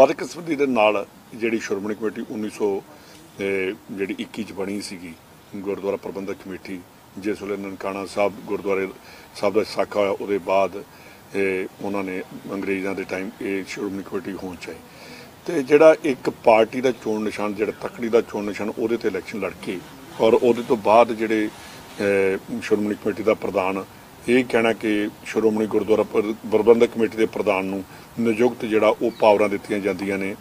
ਬਦਕਿਸਮਤੀ ਦੇ ਨਾਲ ਜਿਹੜੀ ਸ਼੍ਰੋਮਣੀ ਕਮੇਟੀ 1900 ਤੇ ਜਿਹੜੀ 21 ਚ ਬਣੀ ਸੀਗੀ, ਗੁਰਦੁਆਰਾ ਪ੍ਰਬੰਧਕ ਕਮੇਟੀ, ਜਿਸ ਵੇਲੇ ਨਨਕਾਣਾ ਸਾਹਿਬ ਗੁਰਦੁਆਰੇ ਸਾਹਿਬ ਦਾ ਸਾਖਾ ਹੋਇਆ, ਉਹਦੇ ਬਾਅਦ ਉਹਨਾਂ ਨੇ ਅੰਗਰੇਜ਼ਾਂ ਦੇ ਟਾਈਮ ਇਹ ਸ਼੍ਰੋਮਣੀ ਕਮੇਟੀ ਹੋਣ ਚਾਹੀ ਤੇ ਜਿਹੜਾ ਇੱਕ ਪਾਰਟੀ ਦਾ ਚੋਣ ਨਿਸ਼ਾਨ, ਜਿਹੜਾ ਤਕੜੀ ਦਾ ਚੋਣ ਨਿਸ਼ਾਨ, ਉਹਦੇ ਤੇ ਇਲੈਕਸ਼ਨ ਲੜ ਕੇ ਔਰ ਉਹਦੇ ਤੋਂ ਬਾਅਦ ਜਿਹੜੇ ਸ਼੍ਰੋਮਣੀ ਕਮੇਟੀ ਦਾ ਪ੍ਰਧਾਨ ਇਹ ਕਹਿਣਾ ਕਿ ਸ਼੍ਰੋਮਣੀ ਗੁਰਦੁਆਰਾ ਪ੍ਰ- ਪ੍ਰਬੰਧਕ ਕਮੇਟੀ ਦੇ ਪ੍ਰਧਾਨ ਨੂੰ ਨਿਯੁਕਤ ਜਿਹੜਾ ਉਹ ਪਾਵਰਾਂ ਦਿੱਤੀਆਂ ਜਾਂਦੀਆਂ ਨੇ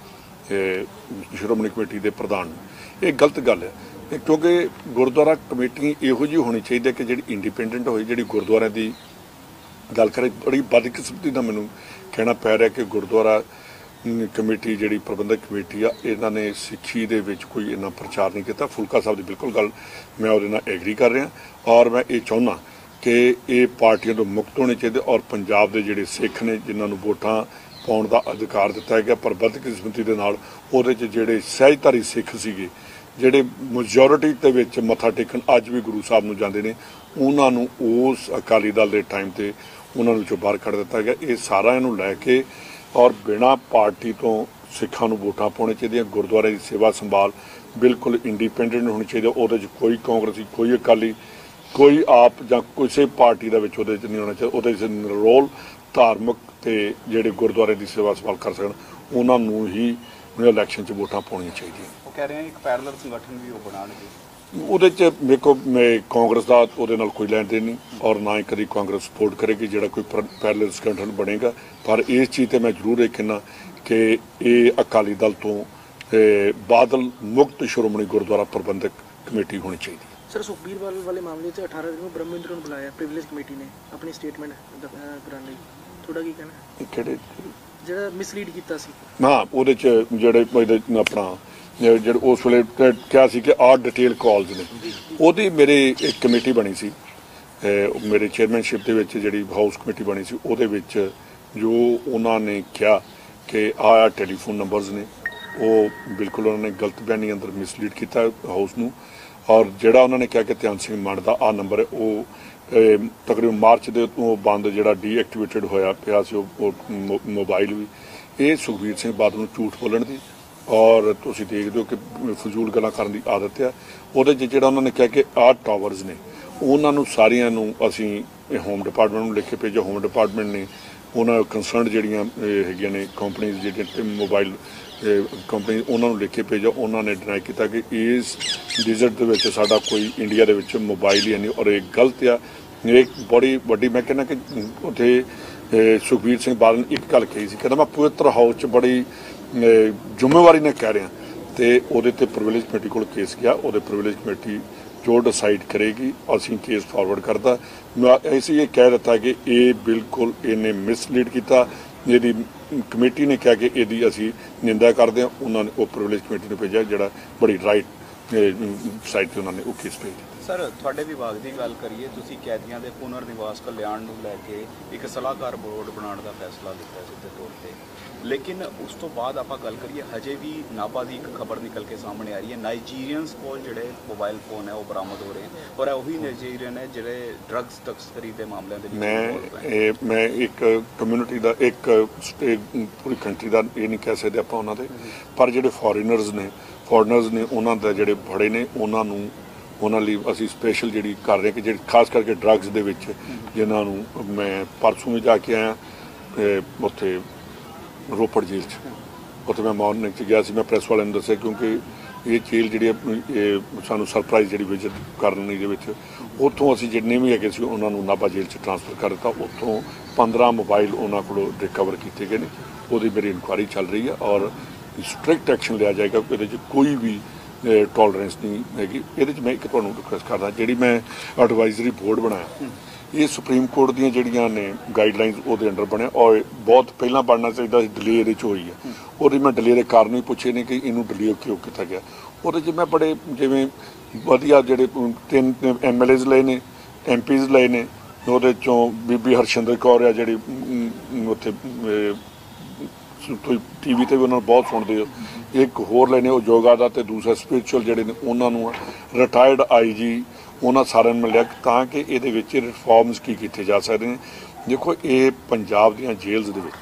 ਸ਼੍ਰੋਮਣੀ ਕਮੇਟੀ ਦੇ ਪ੍ਰਧਾਨ ਨੂੰ। ਇਹ ਗਲਤ ਗੱਲ ਹੈ। ਕਿਉਂਕਿ ਗੁਰਦੁਆਰਾ ਕਮੇਟੀ ਇਹੋ ਜਿਹੀ ਹੋਣੀ ਚਾਹੀਦੀ ਹੈ ਕਿ ਜਿਹੜੀ ਇੰਡੀਪੈਂਡੈਂਟ ਹੋਏ ਜਿਹੜੀ ਗੁਰਦੁਆਰਿਆਂ ਦੀ ਗੱਲ ਕਰੇ, ਬੜੀ ਬਦਕਿਸਮਤੀ ਦਾ ਮੈਨੂੰ ਕਹਿਣਾ ਪੈ ਰਿਹਾ ਕਿ ਗੁਰਦੁਆਰਾ ਕਮੇਟੀ ਜਿਹੜੀ ਪ੍ਰਬੰਧਕ ਕਮੇਟੀ ਆ, ਇਹਨਾਂ ਨੇ ਸਿੱਖੀ ਦੇ ਵਿੱਚ ਕੋਈ ਇੰਨਾ ਪ੍ਰਚਾਰ ਨਹੀਂ ਕੀਤਾ। ਫੁਲਕਾ ਸਾਹਿਬ ਦੀ ਬਿਲਕੁਲ ਗੱਲ, ਮੈਂ ਉਹਦੇ ਨਾਲ ਐਗਰੀ ਕਰ ਰਿਹਾ। ਔਰ ਮੈਂ ਇਹ ਚਾਹੁੰਦਾ ਕਿ ਇਹ ਪਾਰਟੀਆਂ ਤੋਂ ਮੁਕਤ ਹੋਣੇ ਚਾਹੀਦੇ ਔਰ ਪੰਜਾਬ ਦੇ ਜਿਹੜੇ ਸਿੱਖ ਨੇ, ਜਿਨ੍ਹਾਂ ਨੂੰ ਵੋਟਾਂ ਪਾਉਣ ਦਾ ਅਧਿਕਾਰ ਦਿੱਤਾ ਗਿਆ, ਪਰ ਬਦਕਿਸਮਤੀ ਦੇ ਨਾਲ ਉਹਦੇ 'ਚ ਜਿਹੜੇ ਸਹਿਜਧਾਰੀ ਸਿੱਖ ਸੀਗੇ, ਜਿਹੜੇ ਮੈਜੋਰਿਟੀ ਦੇ ਵਿੱਚ ਮੱਥਾ ਟੇਕਣ ਅੱਜ ਵੀ ਗੁਰੂ ਸਾਹਿਬ ਨੂੰ ਜਾਂਦੇ ਨੇ, ਉਹਨਾਂ ਨੂੰ ਉਸ ਅਕਾਲੀ ਦਲ ਦੇ ਟਾਈਮ ਤੇ ਉਹਨਾਂ ਨੂੰ ਚੋਂ ਬਾਹਰ ਕੱਢ ਦਿੱਤਾ ਗਿਆ। ਇਹ ਸਾਰਾ ਇਹਨੂੰ ਲੈ ਕੇ ਔਰ ਬਿਨਾ ਪਾਰਟੀ ਤੋਂ ਸਿੱਖਾਂ ਨੂੰ ਵੋਟਾਂ ਪਾਉਣੇ ਚਾਹੀਦੀਆਂ, ਗੁਰਦੁਆਰੇ ਦੀ ਸੇਵਾ ਸੰਭਾਲ ਬਿਲਕੁਲ ਇੰਡੀਪੈਂਡੈਂਟ ਹੋਣੀ ਚਾਹੀਦੀ ਉਹਦੇ 'ਚ ਕੋਈ ਕਾਂਗਰਸੀ, ਕੋਈ ਅਕਾਲੀ ਕੋਈ ਆਪ ਜਾਂ ਕਿਸੇ ਪਾਰਟੀ ਦਾ ਵਿੱਚ ਉਹਦੇ 'ਚ ਨਹੀਂ ਹੋਣਾ ਚਾਹੀਦਾ ਉਹਦੇ 'ਚ ਰੋਲ ਧਾਰਮਿਕ ਤੇ ਜਿਹੜੇ ਗੁਰਦੁਆਰੇ ਦੀ ਸੇਵਾ ਸੰਭਾਲ ਕਰ ਸਕਣ ਉਹਨਾਂ ਨੂੰ ਹੀ ਇਲੈਕਸ਼ਨ 'ਚ ਵੋਟਾਂ ਪਾਉਣੀਆਂ ਚਾਹੀਦੀਆਂ। ਉਹ ਕਹਿ ਰਹੇ ਆ ਇੱਕ ਪੈਰਲਲ ਸੰਗਠਨ ਵੀ ਉਹ ਬਣਾਉਣਗੇ। ਉਹਦੇ ਚ ਮੇਕੋ ਮੈਂ ਕਾਂਗਰਸ ਦਾ ਉਹਦੇ ਨਾਲ ਕੋਈ ਲੈਣ ਦੇਣ ਨਹੀਂ ਔਰ ਨਾ ਹੀ ਕਦੀ ਕਾਂਗਰਸ ਸਪੋਰਟ ਕਰੇਗੀ ਜਿਹੜਾ ਕੋਈ ਪੈਰਲਲ ਸੰਗਠਨ ਬਣੇਗਾ। ਪਰ ਇਸ ਚੀਜ਼ ਤੇ ਮੈਂ ਜ਼ਰੂਰ ਇਹ ਕਹਿਣਾ ਕਿ ਇਹ ਅਕਾਲੀ ਦਲ ਤੋਂ ਬਾਦਲ ਮੁਕਤ ਸ਼੍ਰੋਮਣੀ ਗੁਰਦੁਆਰਾ ਪ੍ਰਬੰਧਕ ਕਮੇਟੀ ਹੋਣੀ ਚਾਹੀਦੀ ਸਰ ਸੁਖਬੀਰ ਬਾਦਲ ਵਾਲੇ ਮਾਮਲੇ 'ਚ 18 ਦਿਨ ਨੂੰ ਬ੍ਰਹਮਿੰਦਰ ਨੂੰ ਬੁਲਾਇਆ ਪ੍ਰਿਵਿਲੇਜ ਕਮੇਟੀ ਨੇ ਆਪਣੀ ਸਟੇਟਮੈਂਟ ਕਰਾਉਣ ਲਈ। ਤੁਹਾਡਾ ਕੀ ਕਹਿਣਾ? ਕਿਹੜੇ ਜਿਹੜਾ ਮਿਸਲੀਡ ਕੀਤਾ ਸੀ। ਹਾਂ ਉਹਦੇ ਚ ਜਿਹੜੇ ਆਪਣਾ ਜਿਹੜੇ ਉਸ ਵੇਲੇ ਕਿਹਾ ਸੀ ਕਿ ਆਰ ਡਿਟੇਲ ਕਾਲਸ ਨੇ। ਉਹਦੀ ਮੇਰੇ ਇੱਕ ਕਮੇਟੀ ਬਣੀ ਸੀ। ਮੇਰੇ ਚੇਅਰਮੈਨਸ਼ਿਪ ਦੇ ਵਿੱਚ ਜਿਹੜੀ ਹਾਊਸ ਕਮੇਟੀ ਬਣੀ ਸੀ ਉਹਦੇ ਵਿੱਚ ਜੋ ਉਹਨਾਂ ਨੇ ਕਿਹਾ ਕਿ ਆਹ ਟੈਲੀਫੋਨ ਨੰਬਰਸ ਨੇ ਉਹ ਬਿਲਕੁਲ ਉਹਨਾਂ ਨੇ ਗਲਤ ਬਿਆਨੀ ਅੰਦਰ ਮਿਸਲੀਡ ਕੀਤਾ ਹਾਊਸ ਨੂੰ। ਔਰ ਜਿਹੜਾ ਉਹਨਾਂ ਨੇ ਕਿਹਾ ਕਿ ਧਿਆਨ ਸਿੰਘ ਮੰਡ ਦਾ ਆ ਨੰਬਰ ਹੈ ਉਹ ਅਹ, ਤਕਰੀਬਨ ਮਾਰਚ ਦੇ ਤੋਂ ਬੰਦ ਜਿਹੜਾ ਡੀਐਕਟੀਵੇਟਡ ਹੋਇਆ ਪਿਆ ਸੀ ਉਹ- ਮੋ- ਮੋਬਾਈਲ ਵੀ। ਇਹ ਸੁਖਬੀਰ ਸਿੰਘ ਬਾਦਲ ਨੂੰ ਝੂਠ ਬੋਲਣ ਦੀ ਔਰ ਤੁਸੀਂ ਦੇਖਦੇ ਹੋ ਕਿ ਫਜ਼ੂਲ ਗੱਲਾਂ ਕਰਨ ਦੀ ਆਦਤ ਹੈ ਉਹਦੇ 'ਚ ਜਿਹੜਾ ਉਹਨਾਂ ਨੇ ਕਿਹਾ ਕਿ ਆਹ ਟਾਵਰਸ ਨੇ ਉਹਨਾਂ ਨੂੰ ਸਾਰਿਆਂ ਨੂੰ ਅਸੀਂ ਇਹ ਹੋਮ ਡਿਪਾਰਟਮੈਂਟ ਨੂੰ ਲਿਖ ਕੇ ਭੇਜੋ ਹੋਮ ਡਿਪਾਰਟਮੈਂਟ ਨੇ ਉਹਨਾਂ ਕੰਸਰਨਡ ਜਿਹੜੀਆਂ ਹੈਗੀਆਂ ਨੇ ਕੰਪਨੀਆਂ ਜਿਹੜੀਆਂ ਮੋਬਾਈਲ ਕੰਪਨੀ ਉਹਨਾਂ ਨੂੰ ਲਿਖ ਕੇ ਭੇਜਿਆ ਉਹਨਾਂ ਨੇ ਡਿਨਾਈ ਕੀਤਾ ਕਿ ਇਸ ਡਿਜ਼ਰਟ ਦੇ ਵਿੱਚ ਸਾਡਾ ਕੋਈ ਇੰਡੀਆ ਦੇ ਵਿੱਚ ਮੋਬਾਈਲ ਹੀ ਨਹੀਂ। ਔਰ ਇਹ ਗਲਤ ਆ। ਇਹ ਬੜੀ ਵੱਡੀ, ਮੈਂ ਕਹਿੰਦਾ ਕਿ ਉੱਥੇ ਸੁਖਬੀਰ ਸਿੰਘ ਬਾਦਲ ਨੇ ਇੱਕ ਗੱਲ ਕਹੀ ਸੀ, ਕਹਿੰਦਾ ਮੈਂ ਪਵਿੱਤਰ ਹਾਊਸ 'ਚ ਬੜੀ ਜ਼ਿੰਮੇਵਾਰੀ ਨਾਲ ਕਹਿ ਰਿਹਾ। ਤੇ ਉਹਦੇ ਤੇ ਪ੍ਰਿਵਿਲੇਜ ਕਮੇਟੀ ਕੋਲ ਕੇਸ ਗਿਆ, ਉਹਦੇ ਪ੍ਰਿਵਿਲੇਜ ਕਮੇਟੀ ਜੋ ਡਿਸਾਈਡ ਕਰੇਗੀ, ਅਸੀਂ ਕੇਸ ਫਾਰਵਰਡ ਕਰਦਾ। ਮੈਂ ਅਸੀਂ ਇਹ ਕਹਿ ਦਿੱਤਾ ਕਿ ਇਹ ਬਿਲਕੁਲ ਇਹਨੇ ਮਿਸਲੀਡ ਕੀਤਾ। ਇਹਦੀ ਕਮੇਟੀ ਨੇ ਕਿਹਾ ਕਿ ਇਹਦੀ ਅਸੀਂ ਨਿੰਦਾ ਕਰਦੇ ਹਾਂ। ਉਹਨਾਂ ਨੇ ਉਹ ਪ੍ਰਿਵਿਲੇਜ ਕਮੇਟੀ ਨੂੰ ਭੇਜਿਆ, ਜਿਹੜਾ ਬੜੀ ਰਾਈਟ ਸਾਈਡ ਤੇ ਉਹਨਾਂ ਨੇ ਉਹ ਕੇਸ ਭੇਜ ਦਿੱਤਾ। ਸਰ, ਤੁਹਾਡੇ ਵਿਭਾਗ ਦੀ ਗੱਲ ਕਰੀਏ, ਤੁਸੀਂ ਕੈਦੀਆਂ ਦੇ ਪੁਨਰ ਨਿਵਾਸ ਕਲਿਆਣ ਨੂੰ ਲੈ ਕੇ ਇੱਕ ਸਲਾਹਕਾਰ ਬੋਰਡ ਬਣਾਉਣ ਦਾ ਫੈਸਲਾ ਲਿੱਤਾ ਸਿੱਧੇ ਤੌਰ ਤੇ। ਲੇਕਿਨ ਉਸ ਤੋਂ ਬਾਅਦ ਆਪਾਂ ਗੱਲ ਕਰੀਏ ਹਜੇ ਵੀ ਨਾਭਾ ਦੀ ਇੱਕ ਖਬਰ ਨਿਕਲ ਕੇ ਸਾਹਮਣੇ ਆ ਰਹੀ ਹੈ ਨਾਈਜੀਰੀਅਨਸ ਕੋਲ ਜਿਹੜੇ ਮੋਬਾਈਲ ਫੋਨ ਹੈ ਉਹ ਬਰਾਮਦ ਹੋ ਰਹੇ ਹਨ ਔਰ ਇਹ ਉਹੀ ਨਾਈਜੀਰੀਅਨ ਹੈ ਜਿਹੜੇ ਡਰੱਗਸ ਤਸਕਰੀ ਦੇ ਮਾਮਲਿਆਂ ਦੇ ਵਿੱਚ ਮੈਂ। ਇਹ ਮੈਂ ਇੱਕ ਕਮਿਊਨਿਟੀ ਦਾ ਇੱਕ ਸਟੇਟ ਪੂਰੀ ਕੰਟਰੀ ਦਾ ਇਹ ਨਹੀਂ ਕਹਿ ਸਕਦੇ ਆਪਾਂ ਉਹਨਾਂ ਦੇ ਪਰ ਜਿਹੜੇ ਫੋਰੇਨਰਸ ਨੇ ਫੋਰਨਰਸ ਨੇ ਉਹਨਾਂ ਦਾ ਜਿਹੜੇ ਬੜੇ ਨੇ ਉਹਨਾਂ ਨੂੰ ਉਹਨਾਂ ਲਈ ਅਸੀਂ ਸਪੈਸ਼ਲ ਜਿਹੜੀ ਕਰ ਰਹੇ ਕਿ ਜਿਹੜੇ ਖਾਸ ਕਰਕੇ ਡਰੱਗਸ ਦੇ ਵਿੱਚ ਜਿਨ੍ਹਾਂ ਨੂੰ ਮੈਂ ਪਰਸੋਂ ਵੀ ਜਾ ਕੇ ਆਇਆ ਉੱਥੇ ਰੋਪੜ ਜੇਲ੍ਹ 'ਚ। ਉੱਥੇ ਮੈਂ ਮਾਰਨਿੰਗ 'ਚ ਗਿਆ ਸੀ ਮੈਂ ਪ੍ਰੈਸ ਵਾਲਿਆਂ ਨੂੰ ਦੱਸਿਆ ਕਿਉਂਕਿ ਇਹ ਜੇਲ੍ਹ ਜਿਹੜੀ ਆਪਣੀ, ਇਹ ਸਾਨੂੰ ਸਰਪ੍ਰਾਈਜ਼ ਜਿਹੜੀ ਵਿਜ਼ਿਟ ਕਰਨੀ ਦੇ ਵਿੱਚ ਉੱਥੋਂ ਅਸੀਂ ਜਿੰਨੇ ਵੀ ਹੈਗੇ ਸੀ ਉਹਨਾਂ ਨੂੰ ਨਾਭਾ ਜੇਲ੍ਹ 'ਚ ਟ੍ਰਾਂਸਫਰ ਕਰ ਦਿੱਤਾ। ਉੱਥੋਂ 15 ਮੋਬਾਈਲ ਉਹਨਾਂ ਕੋਲੋਂ ਰਿਕਵਰ ਕੀਤੇ ਗਏ ਨੇ। ਉਹਦੀ ਮੇਰੀ ਇਨਕੁਆਇਰੀ ਚੱਲ ਰਹੀ ਹੈ ਔਰ ਸਟ੍ਰਿਕਟ ਐਕਸ਼ਨ ਲਿਆ ਜਾਏਗਾ ਇਹਦੇ 'ਚ ਕੋਈ ਵੀ ਟੋਲਰੈਂਸ ਨਹੀਂ ਹੈਗੀ। ਇਹਦੇ 'ਚ ਮੈਂ ਇੱਕ ਤੁਹਾਨੂੰ ਰਿਕੁਐਸਟ ਕਰਦਾ ਜਿਹੜੀ ਮੈਂ ਐਡਵਾਈਜ਼ਰੀ ਬੋਰਡ ਬਣਾਇਆ ਇਹ ਸੁਪਰੀਮ ਕੋਰਟ ਦੀਆਂ ਜਿਹੜੀਆਂ ਨੇ ਗਾਈਡਲਾਈਨਸ ਉਹਦੇ ਅੰਡਰ ਬਣਿਆ। ਔਰ ਬਹੁਤ ਪਹਿਲਾਂ ਬਣਨਾ ਚਾਹੀਦਾ ਸੀ ਡਿਲੇ ਇਹਦੇ 'ਚ ਹੋਈ ਹੈ। ਉਹਦੇ ਮੈਂ ਡਿਲੇ ਦੇ ਕਾਰਨ ਹੀ ਪੁੱਛੇ ਨੇ ਕਿ ਇਹਨੂੰ ਡਿਲੇ ਕਿਉਂ ਕੀਤਾ ਗਿਆ। ਉਹਦੇ 'ਚ ਮੈਂ ਬੜੇ ਜਿਵੇਂ ਵਧੀਆ ਜਿਹੜੇ ਤਿੰਨ ਐਮਐਲਏਜ਼ ਲਏ ਨੇ ਐਮਪੀਜ਼ ਲਏ ਨੇ ਉਹਦੇ ਚੋਂ ਬੀਬੀ ਹਰਸ਼ਿੰਦਰ ਕੌਰ ਆ ਜਿਹੜੀ ਉੱਥੇ ਅਮ, ਤੁਸੀਂ ਟੀਵੀ ਤੇ ਵੀ ਉਹਨਾਂ ਨੂੰ ਬਹੁਤ ਸੁਣਦੇ ਹੋ। ਇੱਕ ਹੋਰ ਲੈਣੇ ਉਹ ਯੋਗਾ ਦਾ ਤੇ ਦੂਸਰਾ ਸਪਿਰਚੁਅਲ ਜਿਹੜੇ ਨੇ ਉਹਨਾਂ ਨੂੰ ਰਿਟਾਇਰਡ ਆਈਜੀ ਉਹਨਾਂ ਸਾਰਿਆਂ ਨੂੰ ਮਿਲਿਆ ਤਾਂ ਕਿ ਇਹਦੇ ਵਿੱਚ ਰਿਫਾਰਮਸ ਕੀ ਕੀਤੇ ਜਾ ਸਕਦੇ ਨੇ। ਦੇਖੋ, ਇਹ ਪੰਜਾਬ ਦੀਆਂ ਜੇਲ੍ਹs ਦੇ ਵਿੱਚ।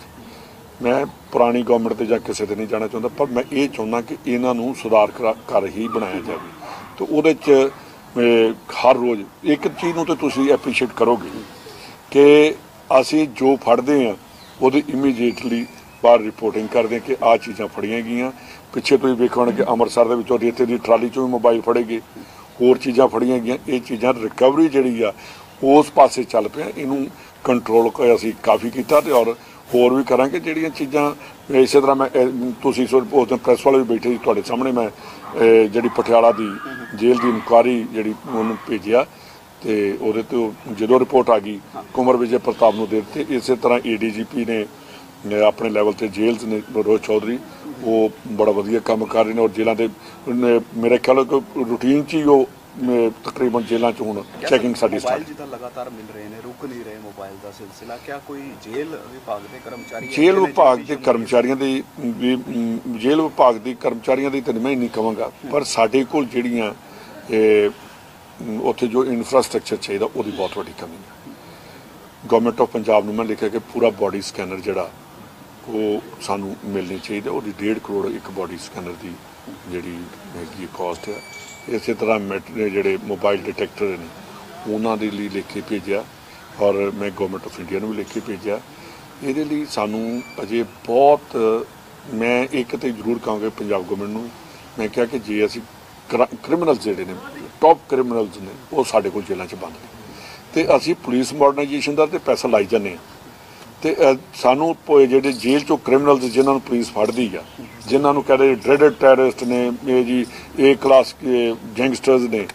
ਮੈਂ ਪੁਰਾਣੀ ਗਵਰਨਮੈਂਟ ਤੇ ਜਾਂ ਕਿਸੇ ਤੇ ਨਹੀਂ ਜਾਣਾ ਚਾਹੁੰਦਾ, ਪਰ ਮੈਂ ਇਹ ਚਾਹੁੰਦਾ ਕਿ ਇਹਨਾਂ ਨੂੰ ਸੁਧਾਰ ਕਰਾ- ਕਰ ਹੀ ਬਣਾਇਆ ਜਾਵੇ। ਤੇ ਉਹਦੇ ਚ ਹਰ ਰੋਜ਼ ਇੱਕ ਚੀਜ਼ ਨੂੰ ਤਾਂ ਤੁਸੀਂ ਐਪਰੀਸ਼ੀਏਟ ਕਰੋਗੇ ਕਿ ਅਸੀਂ ਜੋ ਫੜਦੇ ਆ ਉਹਦੀ ਇਮੀਡੀਏਟਲੀ ਬਾਹਰ ਰਿਪੋਰਟਿੰਗ ਕਰਦੇ ਹਾਂ ਕਿ ਆ ਚੀਜ਼ਾਂ ਫੜੀਆਂ ਗਈਆਂ। ਪਿੱਛੇ ਤੁਸੀਂ ਵੇਖੋਣ ਕਿ ਅੰਮ੍ਰਿਤਸਰ ਦੇ ਵਿੱਚੋਂ ਰੇਤੇ ਦੀ ਟਰਾਲੀ ਚੋਂ ਵੀ ਮੋਬਾਈਲ ਫੜੇ ਗਏ। ਹੋਰ ਚੀਜ਼ਾਂ ਫੜੀਆਂ ਗਈਆਂ ਇਹ ਚੀਜ਼ਾਂ ਰਿਕਵਰੀ ਜਿਹੜੀ ਆ ਉਸ ਪਾਸੇ ਚੱਲ ਪਿਆ ਇਹਨੂੰ ਕੰਟਰੋਲ ਕਰ ਅਸੀਂ ਕਾਫੀ ਕੀਤਾ ਤੇ ਔਰ ਹੋਰ ਵੀ ਕਰਾਂਗੇ ਜਿਹੜੀਆਂ ਚੀਜ਼ਾਂ ਇਸੇ ਤਰ੍ਹਾਂ ਮੈਂ ਤੁਸੀਂ ਉਸ ਦਿਨ ਪ੍ਰੈਸ ਵਾਲੇ ਵੀ ਬੈਠੇ ਸੀ ਤੁਹਾਡੇ ਸਾਹਮਣੇ ਮੈਂ ਜਿਹੜੀ ਪਟਿਆਲਾ ਦੀ ਜੇਲ੍ਹ ਦੀ ਇਨਕੁਆਰੀ ਜਿਹੜੀ ਉਹਨੂੰ ਭੇਜਿਆ ਤੇ ਉਹਦੇ ਤੋਂ ਜਦੋਂ ਰਿਪੋਰਟ ਆ ਗਈ ਕੁਮਰ ਵਿਜੇ ਪ੍ਰਤਾਪ ਨੂੰ ਦੇ ਦਿੱਤੇ ਇਸੇ ਤਰ੍ਹਾਂ ਏਡੀਜੀਪੀ ਨੇ ਆਪਣੇ ਲੈਵਲ ਤੇ ਜੇਲ੍ਹ ਨੇ ਰੋਹਿਤ ਚੌਧਰੀ ਉਹ ਬੜਾ ਵਧੀਆ ਕੰਮ ਕਰ ਰਹੇ ਨੇ ਔਰ ਜੇਲ੍ਹਾਂ ਦੇ ਮੇਰੇ ਖਿਆਲ ਕਿ ਰੂਟੀਨ 'ਚ ਹੀ ਉਹ ਤਕਰੀਬਨ ਜੇਲ੍ਹਾਂ 'ਚ ਹੁਣ ਚੈਕਿੰਗ ਸਾਡੀ ਮੋਬਾਈਲ ਸਟਾਰਟ ਜਿੱਦਾਂ ਲਗਾਤਾਰ ਮਿਲ ਰਹੇ ਨੇ ਰੁਕ ਨਹੀਂ ਰਹੇ ਮੋਬਾਈਲ ਦਾ ਸਿਲਸਿਲਾ ਕਿਆ ਕੋਈ ਜੇਲ੍ਹ ਵਿਭਾਗ ਦੇ ਕਰਮਚਾਰੀ ਜੇਲ੍ਹ ਵਿਭਾਗ ਦੇ ਕਰਮਚਾਰੀਆਂ ਦੀ ਜੇਲ੍ਹ ਵਿਭਾਗ ਦੀ ਕਰਮਚਾਰੀਆਂ ਦੀ ਤਾਂ ਮੈਂ ਨਹੀਂ ਕਹਾਂਗਾ ਪਰ ਸਾਡੇ ਕੋਲ ਜਿਹੜੀਆਂ ਉੱਥੇ ਜੋ ਇਨਫਰਾਸਟ੍ਰਕਚਰ ਚਾਹੀਦਾ ਉਹਦੀ ਬਹੁਤ ਵੱਡੀ ਕਮੀ ਹੈ। ਗਵਰਨਮੈਂਟ ਆਫ ਪੰਜਾਬ ਨੂੰ ਮੈਂ ਲਿਖਿਆ ਕਿ ਪੂਰਾ ਬਾਡੀ ਸਕੈਨਰ ਜਿਹੜਾ ਉਹ ਸਾਨੂੰ ਮਿਲਣੀ ਚਾਹੀਦੀ ਉਹਦੀ 1.5 ਕਰੋੜ ਇੱਕ ਬਾਡੀ ਸਕੈਨਰ ਦੀ ਜਿਹੜੀ ਹੈਗੀ ਕਾਸਟ ਹੈ। ਇਸੇ ਤਰ੍ਹਾਂ ਮੈਟ- ਜਿਹੜੇ ਮੋਬਾਈਲ ਡਿਟੈਕਟਰ ਨੇ, ਉਹਨਾਂ ਦੇ ਲਈ ਲਿਖ ਕੇ ਭੇਜਿਆ ਔਰ ਮੈਂ ਗਵਰਨਮੈਂਟ ਆਫ ਇੰਡੀਆ ਨੂੰ ਵੀ ਲਿਖ ਕੇ ਭੇਜਿਆ। ਇਹਦੇ ਲਈ ਸਾਨੂੰ ਅਜੇ ਬਹੁਤ, ਮੈਂ ਇੱਕ ਤੇ ਜ਼ਰੂਰ ਕਹਾਂਗਾ ਪੰਜਾਬ ਗਵਰਨਮੈਂਟ ਨੂੰ, ਮੈਂ ਕਿਹਾ ਕਿ ਜੇ ਅਸੀਂ ਕ੍ਰਿਮੀਨਲਸ ਜਿਹੜੇ ਨੇ ਟੌਪ ਕ੍ਰਿਮੀਨਲਸ ਨੇ, ਉਹ ਸਾਡੇ ਕੋਲ ਜੇਲ੍ਹਾਂ 'ਚ ਬੰਦ ਨੇ। ਤੇ ਅਸੀਂ ਪੁਲਿਸ ਮਾਡਰਨਾਈਜੇਸ਼ਨ ਦਾ ਤੇ ਪੈਸਾ ਲਾਈ ਜਾਂਦੇ ਹਾਂ। ਤੇ ਸਾਨੂੰ ਪ- ਜਿਹੜੇ ਜੇਲ੍ਹ ਚੋਂ ਕ੍ਰਿਮੀਨਲਸ ਜਿਨ੍ਹਾਂ ਨੂੰ ਪੁਲਿਸ ਫੜਦੀ ਆ, ਜਿਨ੍ਹਾਂ ਨੂੰ ਕਹਿੰਦੇ ਡਰੈਡਡ ਟੈਰਰਿਸਟ ਨੇ, ਇਹ ਜੀ ਏ ਕਲਾਸ ਗੈਂਗਸਟਰਸ ਨੇ,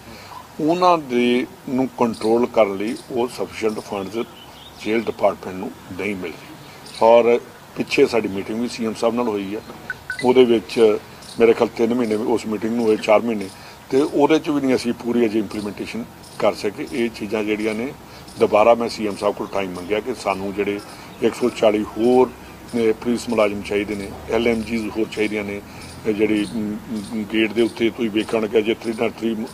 ਉਹਨਾਂ ਦੇ ਨੂੰ ਕੰਟਰੋਲ ਕਰਨ ਲਈ ਉਹ ਸਫੀਸ਼ੀਐਂਟ ਫੰਡਸ ਜੇਲ੍ਹ ਡਿਪਾਰਟਮੈਂਟ ਨੂੰ ਨਹੀਂ ਮਿਲ ਰਹੀ। ਔਰ ਪਿੱਛੇ ਸਾਡੀ ਮੀਟਿੰਗ ਵੀ ਸੀਐਮ ਸਾਹਿਬ ਨਾਲ ਹੋਈ ਆ। ਉਹਦੇ ਵਿੱਚ ਮੇਰੇ ਖਿਆਲ 3 ਮਹੀਨੇ ਉਸ ਮੀਟਿੰਗ ਨੂੰ ਹੋਏ 4 ਮਹੀਨੇ। ਤੇ ਉਹਦੇ ਚ ਵੀ ਨਹੀਂ ਅਸੀਂ ਪੂਰੀ ਅਜੇ ਇੰਪਲੀਮੈਂਟੇਸ਼ਨ ਕਰ ਸਕੇ। ਇਹ ਚੀਜ਼ਾਂ ਜਿਹੜੀਆਂ ਨੇ, ਦੁਬਾਰਾ ਮੈਂ ਸੀਐਮ ਸਾਹਿਬ ਕੋਲ ਟਾਈਮ ਮੰਗਿਆ ਕਿ ਸਾਨੂੰ ਜਿਹੜੇ 140 ਹੋਰ ਪੁਲਿਸ ਮੁਲਾਜ਼ਮ ਚਾਹੀਦੇ ਨੇ ਐਲਐਮਜੀਜ਼ ਹੋਰ ਚਾਹੀਦੀਆਂ ਨੇ ਜਿਹੜੀ ਗੇਟ ਦੇ ਉੱਤੇ ਤੁਸੀਂ ਵੇਖਣ ਕਿ ਜੇ 3 3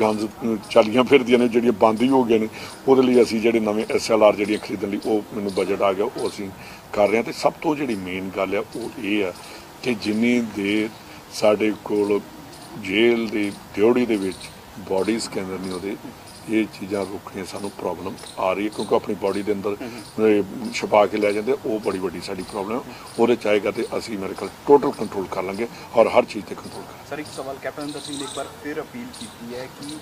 ਗਨਸ ਚੱਲੀਆਂ ਫਿਰਦੀਆਂ ਨੇ, ਜਿਹੜੀਆਂ ਬੰਦ ਹੀ ਹੋ ਗਈਆਂ ਨੇ। ਉਹਦੇ ਲਈ ਅਸੀਂ ਜਿਹੜੇ ਨਵੇਂ ਐਸਐਲਆਰ ਜਿਹੜੀਆਂ ਖਰੀਦਣ ਲਈ ਉਹ ਮੈਨੂੰ ਬਜਟ ਆ ਗਿਆ, ਉਹ ਅਸੀਂ ਕਰ ਰਹੇ ਹਾਂ। ਤੇ ਸਭ ਤੋਂ ਜਿਹੜੀ ਮੇਨ ਗੱਲ ਆ, ਉਹ ਇਹ ਆ ਕਿ ਜਿੰਨੀ ਦੇਰ ਸਾਡੇ ਕੋਲ ਜੇਲ੍ਹ ਦੀ ਡਿਊਟੀ ਦੇ ਵਿੱਚ ਬਾਡੀ ਸਕੈਨਰ ਨਹੀਂ ਉਹਦੇ ਇਹ ਚੀਜ਼ਾਂ ਰੁਕਣੀਆਂ ਸਾਨੂੰ ਪ੍ਰੋਬਲਮ ਆ ਰਹੀ ਹੈ ਕਿਉਂਕਿ ਆਪਣੀ ਬਾਡੀ ਦੇ ਅੰਦਰ ਛਪਾ ਕੇ ਲੈ ਜਾਂਦੇ, ਉਹ ਬੜੀ ਵੱਡੀ ਸਾਡੀ ਪ੍ਰੋਬਲਮ ਉਹਦੇ ਚਾਹੇਗਾ ਤੇ ਅਸੀਂ ਮੇਰੇ ਕੋਲ ਟੋਟਲ ਕੰਟਰੋਲ ਕਰ ਲਾਂਗੇ ਔਰ ਹਰ ਚੀਜ਼ ਤੇ ਕੰਟਰੋਲ ਕਰ ਸਰ ਇੱਕ ਸਵਾਲ ਕੈਪਟਨ ਸਿੰਘ ਨੇ ਇੱਕ ਵਾਰ ਫਿਰ ਅਪੀਲ ਕੀਤੀ ਹੈ ਕਿ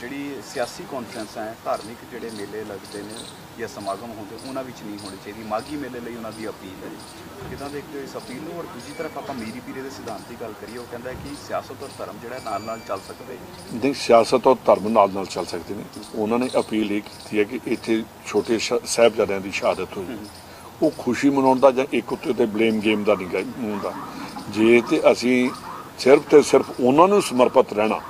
ਜਿਹੜੀ ਸਿਆਸੀ ਕਾਨਫਰੰਸਾਂ ਹੈ ਧਾਰਮਿਕ ਜਿਹੜੇ ਮੇਲੇ ਲੱਗਦੇ ਨੇ ਜਾਂ ਸਮਾਗਮ ਹੁੰਦੇ ਉਹਨਾਂ ਵਿੱਚ ਨਹੀਂ ਹੋਣੀ ਚਾਹੀਦੀ। ਮਾਗੀ ਮੇਲੇ ਲਈ ਉਹਨਾਂ ਦੀ ਅਪੀਲ ਹੈ ਕਿਦਾਂ ਦੇਖਦੇ ਹੋ ਇਸ ਅਪੀਲ ਨੂੰ ਔਰ ਦੂਜੀ ਤਰਫ ਆਪਾਂ ਮੀਰੀ ਪੀਰੇ ਦੇ ਸਿਧਾਂਤ ਦੀ ਗੱਲ ਕਰੀਏ ਉਹ ਕਹਿੰਦਾ ਕਿ ਸਿਆਸਤ ਔਰ ਧਰਮ ਜਿਹੜਾ ਨਾਲ ਨਾਲ ਚੱਲ ਸਕਦੇ ਨੇ। ਨਹੀਂ ਸਿਆਸਤ ਔਰ ਧਰਮ ਨਾਲ ਨਾਲ ਚੱਲ ਸਕਦੇ ਨੇ। ਉਹਨਾਂ ਨੇ ਅਪੀਲ ਇਹ ਕੀਤੀ ਹੈ ਕਿ ਇੱਥੇ ਛੋਟੇ ਸਾਹਿਬਜ਼ਾਦਿਆਂ ਦੀ ਸ਼ਹਾਦਤ ਹੋਈ। ਉਹ ਖੁਸ਼ੀ ਮਨਾਉਣ ਦਾ ਜਾਂ ਇੱਕ ਉੱਤੇ ਤੇ ਬਲੇਮ ਗੇਮ ਦਾ ਨਹੀਂ ਹੁੰਦਾ ਜੇ ਤੇ ਅਸੀਂ ਸਿਰਫ ਤੇ ਸਿਰਫ ਉਹਨਾਂ ਨੂੰ ਸਮਰਪਿਤ ਰਹਿਣਾ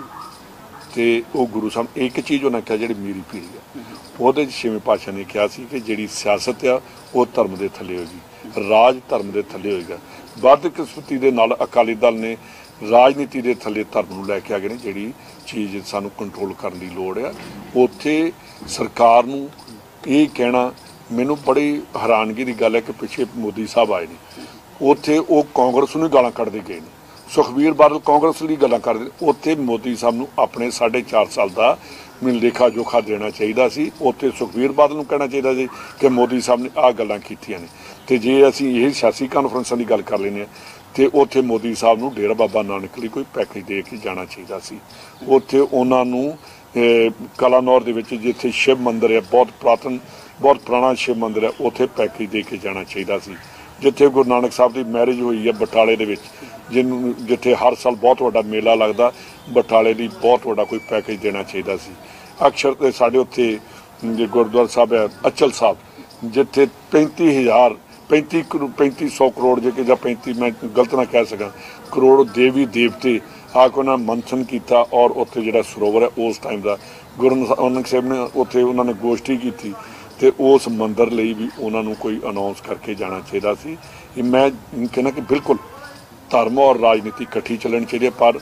ਤੇ ਉਹ ਗੁਰੂ ਸਾਹਿਬ, ਇੱਕ ਚੀਜ਼ ਉਹਨਾਂ ਕਿਹਾ ਜਿਹੜੀ ਮੇਰੀ ਪੀੜੀ ਆ। ਉਹਦੇ ਚ ਛੇਵੇਂ ਪਾਤਸ਼ਾਹ ਨੇ ਕਿਹਾ ਸੀ ਕਿ ਜਿਹੜੀ ਸਿਆਸਤ ਆ, ਉਹ ਧਰਮ ਦੇ ਥੱਲੇ ਹੋਏਗੀ। ਰਾਜ ਧਰਮ ਦੇ ਥੱਲੇ ਹੋਏਗਾ। ਵੱਧ ਦੇ ਨਾਲ ਅਕਾਲੀ ਦਲ ਨੇ ਰਾਜਨੀਤੀ ਦੇ ਥੱਲੇ ਧਰਮ ਨੂੰ ਲੈ ਕੇ ਆ ਗਏ ਨੇ, ਜਿਹੜੀ ਚੀਜ਼ ਸਾਨੂੰ ਕੰਟਰੋਲ ਕਰਨ ਦੀ ਲੋੜ ਆ। ਉੱਥੇ ਸਰਕਾਰ ਨੂੰ ਇਹ ਕਹਿਣਾ ਮੈਨੂੰ ਬੜੀ ਹੈਰਾਨਗੀ ਦੀ ਗੱਲ ਹੈ ਕਿ ਪਿੱਛੇ ਮੋਦੀ ਸਾਹਿਬ ਆਏ ਨੇ। ਉੱਥੇ ਉਹ ਕਾਂਗਰਸ ਨੂੰ ਹੀ ਗਾਲਾਂ ਕੱਢਦੇ ਗਏ ਨੇ। ਸੁਖਬੀਰ ਬਾਦਲ ਕਾਂਗਰਸ ਲਈ ਗੱਲਾਂ ਕਰਦੇ ਨੇ। ਉੱਥੇ ਮੋਦੀ ਸਾਹਿਬ ਨੂੰ ਆਪਣੇ 4.5 ਸਾਲ ਦਾ ਮੈਨੂੰ ਲੇਖਾ ਜੋਖਾ ਦੇਣਾ ਚਾਹੀਦਾ ਸੀ। ਉੱਥੇ ਸੁਖਬੀਰ ਬਾਦਲ ਨੂੰ ਕਹਿਣਾ ਚਾਹੀਦਾ ਸੀ ਕਿ ਮੋਦੀ ਸਾਹਿਬ ਨੇ ਆਹ ਗੱਲਾਂ ਕੀਤੀਆਂ ਨੇ। ਤੇ ਜੇ ਅਸੀਂ ਇਹ ਸਿਆਸੀ ਕਾਨਫਰੰਸਾਂ ਦੀ ਗੱਲ ਕਰ ਲੈਂਦੇ ਹਾਂ, ਤੇ ਉੱਥੇ ਮੋਦੀ ਸਾਹਿਬ ਨੂੰ ਡੇਰਾ ਬਾਬਾ ਨਾਨਕ ਲਈ ਕੋਈ ਪੈਕੇਜ ਦੇ ਕੇ ਜਾਣਾ ਚਾਹੀਦਾ ਸੀ। ਉੱਥੇ ਉਹਨਾਂ ਨੂੰ ਕਲਾਨੌਰ ਦੇ ਵਿੱਚ ਜਿੱਥੇ ਸ਼ਿਵ ਮੰਦਿਰ ਹੈ, ਬਹੁਤ ਪ੍ਰਾਤਨ, ਬਹੁਤ ਪੁਰਾਣਾ ਸ਼ਿਵ ਮੰਦਿਰ ਹੈ, ਉੱਥੇ ਪੈਕੇਜ ਦੇ ਕੇ ਜਾਣਾ ਚਾਹੀਦਾ ਸੀ। ਜਿੱਥੇ ਗੁਰੂ ਨਾਨਕ ਸਾਹਿਬ ਦੀ ਮੈਰਿਜ ਹੋਈ ਹੈ ਬਟਾਲੇ ਦੇ ਵਿੱਚ, ਜਿਹਨੂੰ ਜਿੱਥੇ ਹਰ ਸਾਲ ਬਹੁਤ ਵੱਡਾ ਮੇਲਾ ਲੱਗਦਾ, ਬਟਾਲੇ ਲਈ ਬਹੁਤ ਵੱਡਾ ਕੋਈ ਪੈਕੇਜ ਦੇਣਾ ਚਾਹੀਦਾ ਸੀ। ਅਕਸਰ ਤੇ ਸਾਡੇ ਉੱਥੇ ਜੇ ਗੁਰਦੁਆਰਾ ਸਾਹਿਬ ਹੈ, ਅਚਲ ਸਾਹਿਬ, ਜਿੱਥੇ 35000 35 ਕਰੋ- 3500 ਕਰੋੜ ਜੇ ਕਿ ਜਾਂ 35 ਮੈਂ ਗਲਤ ਨਾ ਕਹਿ ਸਕਾਂ, ਕਰੋੜ ਦੇਵੀ ਦੇਵਤੇ ਆ ਕੇ ਉਹਨਾਂ ਮੰਥਨ ਕੀਤਾ ਔਰ ਉੱਥੇ ਜਿਹੜਾ ਸਰੋਵਰ ਹੈ ਉਸ ਟਾਈਮ ਦਾ, ਗੁਰੂ ਨਾਨਕ ਸਾਹਿਬ ਨੇ ਉੱਥੇ ਉਹਨਾਂ ਨੇ ਗੋਸ਼ਟੀ ਕੀਤੀ। ਤੇ ਉਸ ਮੰਦਰ ਲਈ ਵੀ ਉਹਨਾਂ ਨੂੰ ਕੋਈ ਅਨਾਉਂਸ ਕਰਕੇ ਜਾਣਾ ਚਾਹੀਦਾ ਸੀ। ਇਹ ਮੈਂ ਕਹਿੰਦਾ ਕਿ ਬਿਲਕੁਲ ਧਰਮ ਔਰ ਰਾਜਨੀਤੀ ਇਕੱਠੀ ਚੱਲਣੀ ਚਾਹੀਦੀ ਹੈ, ਪਰ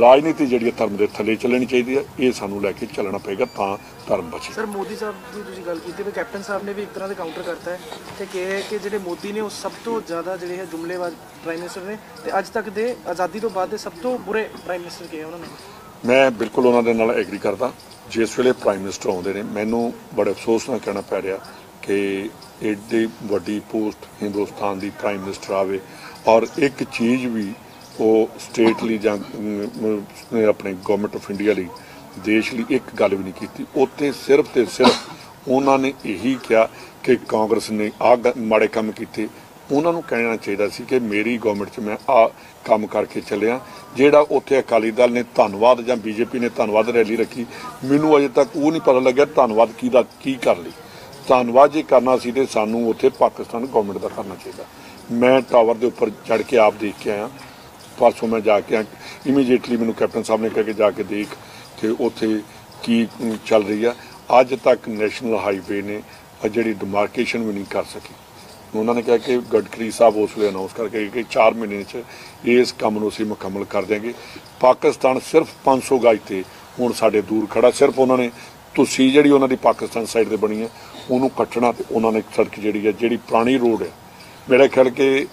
ਰਾਜਨੀਤੀ ਜਿਹੜੀ ਹੈ ਧਰਮ ਦੇ ਥੱਲੇ ਚੱਲਣੀ ਚਾਹੀਦੀ ਹੈ, ਇਹ ਸਾਨੂੰ ਲੈ ਕੇ ਚੱਲਣਾ ਪਏਗਾ ਤਾਂ ਧਰਮ ਬਚੇ। ਸਰ, ਮੋਦੀ ਸਾਹਿਬ ਦੀ ਤੁਸੀਂ ਗੱਲ ਕੀਤੀ, ਵੀ ਕੈਪਟਨ ਸਾਹਿਬ ਨੇ ਵੀ ਇੱਕ ਤਰ੍ਹਾਂ ਦੇ ਕਾਊਂਟਰ ਕਰਤਾ ਹੈ ਤੇ ਕਿਹਾ ਕਿ ਜਿਹੜੇ ਮੋਦੀ ਨੇ ਉਹ ਸਭ ਤੋਂ ਜ਼ਿਆਦਾ ਜਿਹੜੇ ਹੈ ਜੁਮਲੇਬਾਜ਼ ਪ੍ਰਾਈਮ ਮਿਨਿਸਟਰ ਨੇ, ਤੇ ਅੱਜ ਤੱਕ ਦੇ ਆਜ਼ਾਦੀ ਤੋਂ ਬਾਅਦ ਦੇ ਸਭ ਤੋਂ ਬੁਰੇ ਪ੍ਰਾਈਮ ਮਿਨਿਸਟਰ ਕਿਹਾ ਉਹਨਾਂ ਨੇ? ਮੈਂ ਬਿਲਕੁਲ ਉਹਨਾਂ ਦੇ ਨਾਲ ਐਗਰੀ ਕਰਦਾ। ਜਿਸ ਵੇਲੇ ਪ੍ਰਾਈਮ ਮਿਨਿਸਟਰ ਆਉਂਦੇ ਨੇ, ਮੈਨੂੰ ਬੜੇ ਅਫਸੋਸ ਨਾਲ ਕਹਿਣਾ ਪੈ ਰਿਹਾ ਕਿ ਏਡੀ ਵੱਡੀ ਪੋਸਟ ਹਿੰਦੁਸਤਾਨ ਦੀ ਪ੍ਰਾਈਮ ਮਿਨਿਸਟਰ ਆਵੇ ਔਰ ਇੱਕ ਚੀਜ਼ ਵੀ ਉਹ ਸਟੇਟ ਲਈ ਜਾਂ ਆਪਣੇ ਗਵਰਨਮੈਂਟ ਆਫ ਇੰਡੀਆ ਲਈ, ਦੇਸ਼ ਲਈ ਇੱਕ ਗੱਲ ਵੀ ਨਹੀਂ ਕੀਤੀ। ਉੱਥੇ ਸਿਰਫ ਤੇ ਸਿਰਫ ਉਹਨਾਂ ਨੇ ਇਹੀ ਕਿਹਾ ਕਿ ਕਾਂਗਰਸ ਨੇ ਆਹ ਗ- ਮਾੜੇ ਕੰਮ ਕੀਤੇ ਉਹਨਾਂ ਨੂੰ ਕਹਿਣਾ ਚਾਹੀਦਾ ਸੀ ਕਿ ਮੇਰੀ ਗਵਰਨਮੈਂਟ 'ਚ ਮੈਂ ਆ ਕੰਮ ਕਰਕੇ ਚੱਲਿਆ, ਜਿਹੜਾ ਉੱਥੇ ਅਕਾਲੀ ਦਲ ਨੇ ਧੰਨਵਾਦ ਜਾਂ ਬੀਜੇਪੀ ਨੇ ਧੰਨਵਾਦ ਰੈਲੀ ਰੱਖੀ, ਮੈਨੂੰ ਅਜੇ ਤੱਕ ਉਹ ਨਹੀਂ ਪਤਾ ਲੱਗਿਆ ਧੰਨਵਾਦ ਕਿਹਦਾ, ਕੀ ਕਰ ਲਈ। ਧੰਨਵਾਦ ਜੇ ਕਰਨਾ ਸੀ ਤੇ ਸਾਨੂੰ ਉੱਥੇ ਪਾਕਿਸਤਾਨ ਗਵਰਨਮੈਂਟ ਦਾ ਕਰਨਾ ਚਾਹੀਦਾ। ਮੈਂ ਟਾਵਰ ਦੇ ਉੱਪਰ ਚੜ ਕੇ ਆਪ ਦੇਖ ਕੇ ਆਇਆ। ਪਰਸੋਂ ਮੈਂ ਜਾ ਕੇ ਇਮੀਡੀਏਟਲੀ ਮੈਨੂੰ ਕੈਪਟਨ ਸਾਹਿਬ ਨੇ ਕਿਹਾ ਕਿ ਜਾ ਕੇ ਦੇਖ ਕਿ ਉੱਥੇ ਕੀ ਚੱਲ ਰਹੀ ਆ। ਅੱਜ ਤੱਕ ਨੈਸ਼ਨਲ ਹਾਈਵੇ ਨੇ ਜਿਹੜੀ ਡਿਮਾਰਕੇਸ਼ਨ ਵੀ ਨਹੀਂ ਕਰ ਸਕੀ। ਉਹਨਾਂ ਨੇ ਕਿਹਾ ਕਿ ਗਡਕਰੀ ਸਾਹਿਬ ਉਸ ਵੇਲੇ ਅਨਾਉਂਸ ਕਰਕੇ ਕਿ 4 ਮਹੀਨੇ 'ਚ ਇਸ ਕੰਮ ਨੂੰ ਅਸੀਂ ਮੁਕੰਮਲ ਕਰ ਦਿਆਂਗੇ। ਪਾਕਿਸਤਾਨ ਸਿਰਫ 500 ਗਜ ਤੇ ਹੁਣ ਸਾਡੇ ਦੂਰ ਖੜਾ, ਸਿਰਫ ਉਹਨਾਂ ਨੇ, ਤੁਸੀਂ ਜਿਹੜੀ ਉਹਨਾਂ ਦੀ ਪਾਕਿਸਤਾਨ ਸਾਈਡ ਤੇ ਬਣੀ ਹੈ, ਉਹਨੂੰ ਕੱਟਣਾ ਤੇ ਉਹਨਾਂ ਨੇ ਸੜਕ ਜਿਹੜੀ ਹੈ, ਜਿਹੜੀ ਪੁਰਾਣੀ ਰੋਡ ਹੈ। ਮੇਰਾ ਖਿਆਲ ਕਿ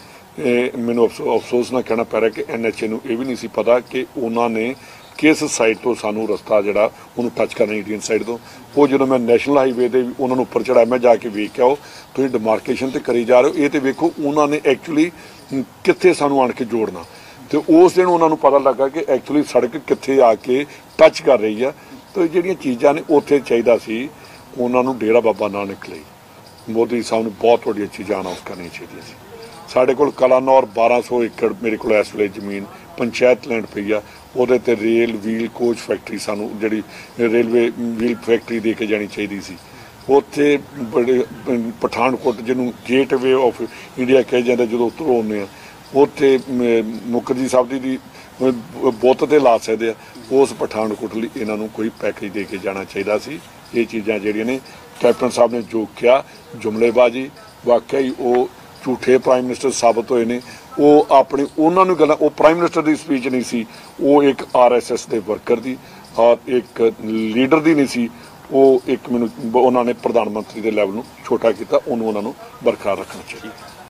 ਮੈਨੂੰ ਅਫਸੋ- ਅਫਸੋਸ ਨਾਲ ਕਹਿਣਾ ਪੈ ਰਿਹਾ ਕਿ ਐਨਐਚਏ ਨੂੰ ਇਹ ਵੀ ਨਹੀਂ ਸੀ ਪਤਾ ਕਿ ਉਹਨਾਂ ਨੇ ਕਿਸ ਸਾਈਡ ਤੋਂ ਸਾਨੂੰ ਰਸਤਾ ਜਿਹੜਾ ਉਹਨੂੰ ਟੱਚ ਕਰਨਾ ਇੰਡੀਅਨ ਸਾਈਡ ਤੋਂ? ਉਹ ਜਦੋਂ ਮੈਂ ਨੈਸ਼ਨਲ ਹਾਈਵੇ 'ਤੇ ਵੀ ਉਹਨਾਂ ਨੂੰ ਉੱਪਰ ਚੜਾਇਆ ਮੈਂ ਜਾ ਕੇ ਵੇਖ ਕੇ ਆਓ, ਤੁਸੀਂ ਡਿਮਾਰਕੇਸ਼ਨ ਤੇ ਕਰੀ ਜਾ ਰਹੇ ਹੋ। ਇਹ ਤੇ ਵੇਖੋ, ਉਹਨਾਂ ਨੇ ਐਕਚੁਅਲੀ ਕਿੱਥੇ ਸਾਨੂੰ ਆਣ ਕੇ ਜੋੜਨਾ। ਤੇ ਉਸ ਦਿਨ ਉਹਨਾਂ ਨੂੰ ਪਤਾ ਲੱਗਾ ਕਿ ਐਕਚੁਅਲੀ ਸੜਕ ਕਿੱਥੇ ਆ ਕੇ ਟੱਚ ਕਰ ਰਹੀ ਆ। ਤੇ ਜਿਹੜੀਆਂ ਚੀਜ਼ਾਂ ਨੇ ਉੱਥੇ ਚਾਹੀਦਾ ਸੀ, ਉਹਨਾਂ ਨੂੰ ਡੇਰਾ ਬਾਬਾ ਨਾਨਕ ਲਈ। ਮੋਦੀ ਸਾਹਿਬ ਨੂੰ ਬਹੁਤ ਵੱਡੀਆਂ ਚੀਜ਼ਾਂ ਅਨਾਉਂਸ ਕਰਨੀਆਂ ਚਾਹੀਦੀਆਂ ਸੀ। ਸਾਡੇ ਕੋਲ ਕਲਾਨੌਰ 1200 ਏਕੜ ਮੇਰੇ ਕੋਲ ਇਸ ਵੇਲੇ ਜ਼ਮੀਨ, ਪੰਚਾਇਤ ਲੈਂਡ ਪਈ ਆ। ਉਹਦੇ ਤੇ ਰੇਲ ਵੀਲ ਕੋਚ ਫੈਕਟਰੀ ਸਾਨੂੰ ਜਿਹੜੀ ਰੇਲਵੇ ਵੀਲ ਫੈਕਟਰੀ ਦੇ ਕੇ ਜਾਣੀ ਚਾਹੀਦੀ ਸੀ। ਉੱਥੇ ਬੜੇ ਪਠਾਨਕੋਟ ਜਿਹਨੂੰ ਗੇਟਵੇ ਆਫ ਇੰਡੀਆ ਕਿਹਾ ਜਾਂਦਾ ਜਦੋਂ ਉੱਤਰੋਂ ਆਉਂਦੇ ਆ ਉੱਥੇ ਮੁਕਰਜੀ ਸਾਹਿਬ ਦੀ ਦੀ ਅਹ, ਬੁੱਤ ਤੇ ਲਾ ਸਕਦੇ ਆ। ਉਸ ਪਠਾਨਕੋਟ ਲਈ ਇਹਨਾਂ ਨੂੰ ਕੋਈ ਪੈਕੇਜ ਦੇ ਕੇ ਜਾਣਾ ਚਾਹੀਦਾ ਸੀ। ਇਹ ਚੀਜ਼ਾਂ ਜਿਹੜੀਆਂ ਨੇ ਕੈਪਟਨ ਸਾਹਿਬ ਨੇ ਜੋ ਕਿਹਾ ਜੁਮਲੇਬਾਜ਼ੀ ਵਾਕਿਆ ਹੀ ਉਹ ਝੂਠੇ ਪ੍ਰਾਈਮ ਮਿਨਿਸਟਰ ਸਾਬਤ ਹੋਏ ਨੇ। ਉਹ ਆਪਣੀ, ਉਹਨਾਂ ਨੂੰ ਗੱਲਾਂ, ਉਹ ਪ੍ਰਾਈਮ ਮਿਨਿਸਟਰ ਦੀ ਸਪੀਚ ਨਹੀਂ ਸੀ, ਉਹ ਇੱਕ ਆਰਐਸਐਸ ਦੇ ਵਰਕਰ ਦੀ ਔਰ ਇੱਕ ਲੀਡਰ ਦੀ ਨਹੀਂ ਸੀ, ਉਹ ਇੱਕ ਮੈਨੂੰ, ਉਹਨਾਂ ਨੇ ਪ੍ਰਧਾਨ ਮੰਤਰੀ ਦੇ ਲੈਵਲ ਨੂੰ ਛੋਟਾ ਕੀਤਾ, ਉਹਨੂੰ ਉਹਨਾਂ ਨੂੰ ਬਰਕਰਾਰ ਰੱਖਣਾ ਚਾਹੀਦਾ।